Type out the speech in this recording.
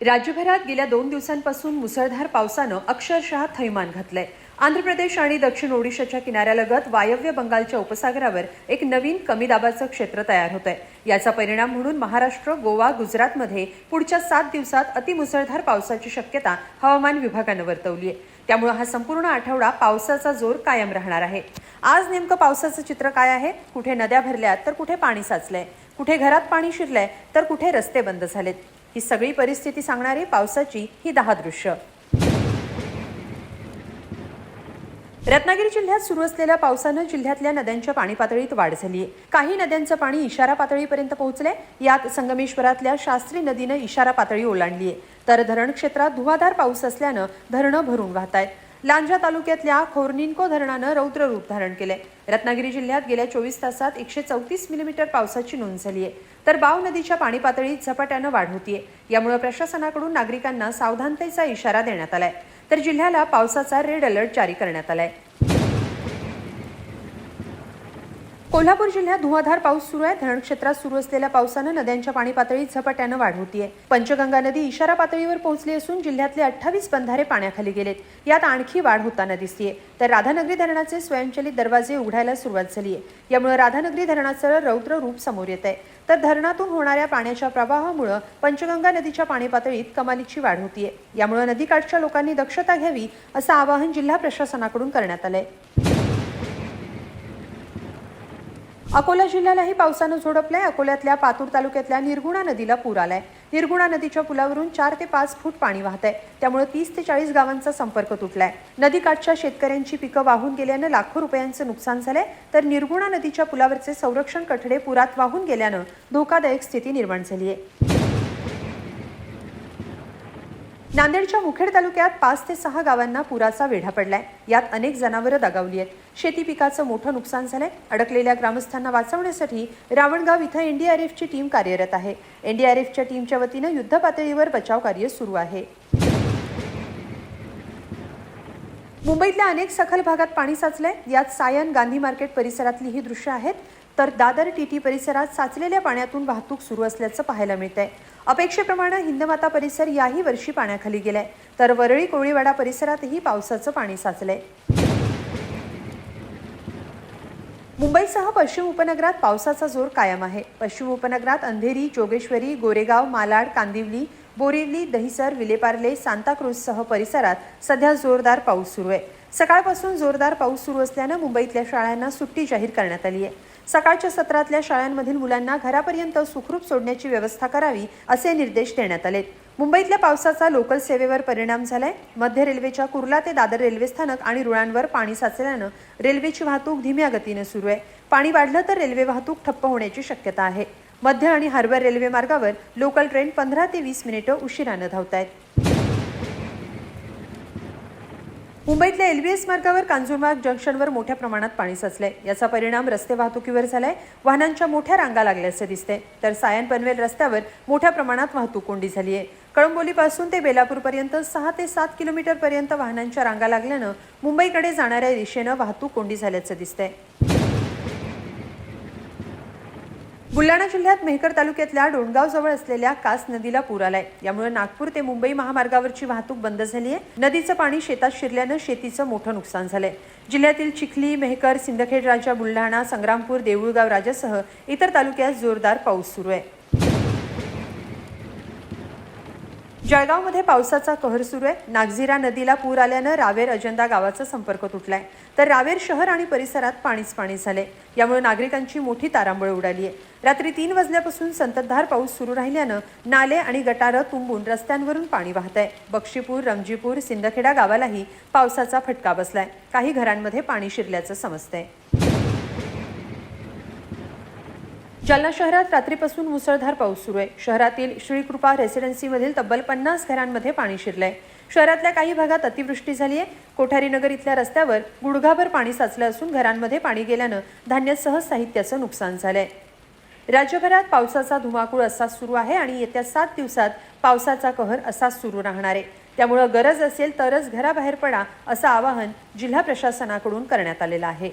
राज्यभरात गेल्या दोन दिवसांपासून मुसळधार पावसानं अक्षरशः थैमान घातलंय. आंध्र प्रदेश आणि दक्षिण ओडिशाच्या किनाऱ्यालगत वायव्य बंगालच्या उपसागरावर एक नवीन कमी दाबाचं क्षेत्र तयार होत आहे याचा परिणाम म्हणून महाराष्ट्र गोवा गुजरातमध्ये पुढच्या सात दिवसात अतिमुसळधार पावसाची शक्यता हवामान विभागानं वर्तवली आहे त्यामुळे हा संपूर्ण आठवडा पावसाचा जोर कायम राहणार आहे. आज नेमकं पावसाचं चित्र काय आहे? कुठे नद्या भरल्यात तर कुठे पाणी साचलंय? कुठे घरात पाणी शिरलंय तर कुठे रस्ते बंद झालेत? ही सगळी परिस्थिती सांगणारी पावसाची ही दहा दृश्य. रत्नागिरी जिल्ह्यात सुरू असलेल्या पावसानं जिल्ह्यातल्या नद्यांच्या पाणी पातळीत वाढ झाली आहे काही नद्यांचं पाणी इशारा पातळीपर्यंत पोहोचले यात संगमेश्वरातल्या शास्त्री नदीनं इशारा पातळी ओलांडली आहे तर धरण क्षेत्रात धुवाधार पाऊस असल्यानं धरणं भरून वाहत आहेत लांजा तालुक्यातल्या खोर्निनको धरणानं रौद्र रूप धारण केलंय. रत्नागिरी जिल्ह्यात गेल्या चोवीस तासात एकशे चौतीस मिलीमीटर पावसाची नोंद झाली आहे. तर बाव नदीच्या पाणी पातळीत झपाट्यानं वाढ होतीये. यामुळे प्रशासनाकडून नागरिकांना सावधानतेचा इशारा देण्यात आलाय. तर जिल्ह्याला पावसाचा रेड अलर्ट जारी करण्यात आलाय. कोल्हापूर जिल्ह्यात धुवाधार पाऊस सुरू आहे. धरण क्षेत्रात सुरू असलेल्या पावसानं नद्यांच्या पाणी पातळीत झपाट्यानं वाढ होतीये. पंचगंगा नदी इशारा पातळीवर पोहोचली असून जिल्ह्यातले अठ्ठावीस बंधारे पाण्याखाली गेलेत. यात आणखी वाढ होताना दिसतीये. तर राधानगरी धरणाचे स्वयंचलित दरवाजे उघडायला सुरुवात झाली आहे यामुळे राधानगरी धरणाचं रौद्र रूप समोर येत आहे तर धरणातून होणाऱ्या पाण्याच्या प्रवाहामुळे पंचगंगा नदीच्या पाणी पातळीत कमालीची वाढ होतीये. यामुळे नदीकाठच्या लोकांनी दक्षता घ्यावी असं आवाहन जिल्हा प्रशासनाकडून करण्यात आलंय. अकोला जिल्ह्यालाही पावसानं झोडपलंय. अकोल्यातल्या पातूर तालुक्यातल्या निर्गुणा नदीला पूर आलाय. निर्गुणा नदीच्या पुलावरून चार ते पाच फूट पाणी वाहत आहे त्यामुळे तीस ते चाळीस गावांचा संपर्क तुटलाय. नदीकाठच्या शेतकऱ्यांची पिकं वाहून गेल्यानं लाखो रुपयांचं नुकसान झालंय. तर निर्गुणा नदीच्या पुलावरचे संरक्षण कठडे पुरात वाहून गेल्यानं धोकादायक स्थिती निर्माण झाली आहे नांदेडच्या मुखेड तालुक्यात पाच ते सहा गावांना पुराचा वेढा पडलाय. यात अनेक जनावरं दगावली आहेत. शेती पिकाचं मोठं नुकसान झालंय. अडकलेल्या ग्रामस्थांना वाचवण्यासाठी रावणगाव इथं एनडीआरएफची टीम कार्यरत आहे. एनडीआरएफच्या टीमच्या वतीनं युद्ध पातळीवर बचाव कार्य सुरू आहे. मुंबईतल्या अनेक सखल भागात पाणी साचलंय. यात सायन गांधी मार्केट परिसरातली ही दृश्य आहेत. तर दादर टीटी परिसरात साचलेल्या पाण्यातून वाहतूक सुरू असल्याचं पाहायला मिळत आहे अपेक्षेप्रमाणे हिंदमाता परिसर याही वर्षी पाण्याखाली गेलाय. तर वरळी कोळीवाडा परिसरातही पावसाचं पाणी साचलंय. मुंबईसह पश्चिम उपनगरात पावसाचा जोर कायम आहे. पश्चिम उपनगरात अंधेरी जोगेश्वरी गोरेगाव मालाड कांदिवली बोरिवली दहिसर विलेपार्ले सांताक्रूजसह परिसरात सध्या जोरदार पाऊस सुरू आहे. सकाळपासून जोरदार पाऊस सुरू असल्यानं मुंबईतल्या शाळांना सुट्टी जाहीर करण्यात आली आहे. सकाळच्या सत्रातल्या शाळांमधील मुलांना घरापर्यंत सुखरूप सोडण्याची व्यवस्था करावी असे निर्देश देण्यात आले. मुंबईतल्या पावसाचा लोकल सेवेवर परिणाम झालाय. मध्य रेल्वेच्या कुर्ला ते दादर रेल्वे स्थानक आणि रुळांवर पाणी साचल्यानं रेल्वेची वाहतूक धीम्या गतीनं सुरू आहे. पाणी वाढलं तर रेल्वे वाहतूक ठप्प होण्याची शक्यता आहे. मध्य आणि हार्बर रेल्वे मार्गावर लोकल ट्रेन पंधरा ते वीस मिनिटं उशिरानं धावत आहेत मुंबईतल्या एलबीएस मार्गावर कांजूरमार्ग जंक्शनवर मोठ्या प्रमाणात पाणी साचलंय. याचा परिणाम रस्ते वाहतुकीवर झालाय. वाहनांच्या मोठ्या रांगा लागल्याचं दिसतंय. तर सायन पनवेल रस्त्यावर मोठ्या प्रमाणात वाहतूक कोंडी झाली आहे कळंबोलीपासून ते बेलापूरपर्यंत सहा ते सात किलोमीटर पर्यंत वाहनांच्या रांगा लागल्यानं मुंबईकडे जाणाऱ्या दिशेनं वाहतूक कोंडी झाल्याचं दिसतंय. बुलढाणा जिल्ह्यात मेहकर तालुक्यातल्या डोणगावजवळ असलेल्या कास नदीला पूर आलाय. यामुळे नागपूर ते मुंबई महामार्गावरची वाहतूक बंद झाली आहे नदीचं पाणी शेतात शिरल्यानं शेतीचं मोठं नुकसान झालंय. जिल्ह्यातील चिखली मेहकर सिंदखेड राजा बुलढाणा संग्रामपूर देऊळगाव राजासह इतर तालुक्यात जोरदार पाऊस सुरू आहे. जळगावमध्ये पावसाचा कहर सुरू आहे. नागझिरा नदीला पूर आल्यानं रावेर अजंदा गावाचा संपर्क तुटलाय. तर रावेर शहर आणि परिसरात पाणीच पाणी झाले यामुळे नागरिकांची मोठी तारांबळ उडाली आहे. रात्री तीन वाजल्यापासून संततधार पाऊस सुरू राहिल्यानं नाले आणि गटारं तुंबून रस्त्यांवरून पाणी वाहत आहे बक्षीपूर रमजीपूर सिंदखेडा गावालाही पावसाचा फटका बसलाय. काही घरांमध्ये पाणी शिरल्याचं समजतंय. जालना शहरात रात्रीपासून मुसळधार पाऊस सुरू आहे. शहरातील श्रीकृपा रेसिडेन्सीमधील तब्बल पन्नास घरांमध्ये पाणी शिरलंय. शहरातल्या काही भागात अतिवृष्टी झाली आहे कोठारीनगर इथल्या रस्त्यावर गुडघाभर पाणी साचलं असून घरांमध्ये पाणी गेल्यानं धान्यासह साहित्याचं नुकसान झालंय. राज्यभरात पावसाचा धुमाकूळ असाच सुरू आहे आणि येत्या सात दिवसात पावसाचा कहर असाच सुरू राहणार आहे. त्यामुळं गरज असेल तरच घराबाहेर पडा असं आवाहन जिल्हा प्रशासनाकडून करण्यात आलेलं आहे.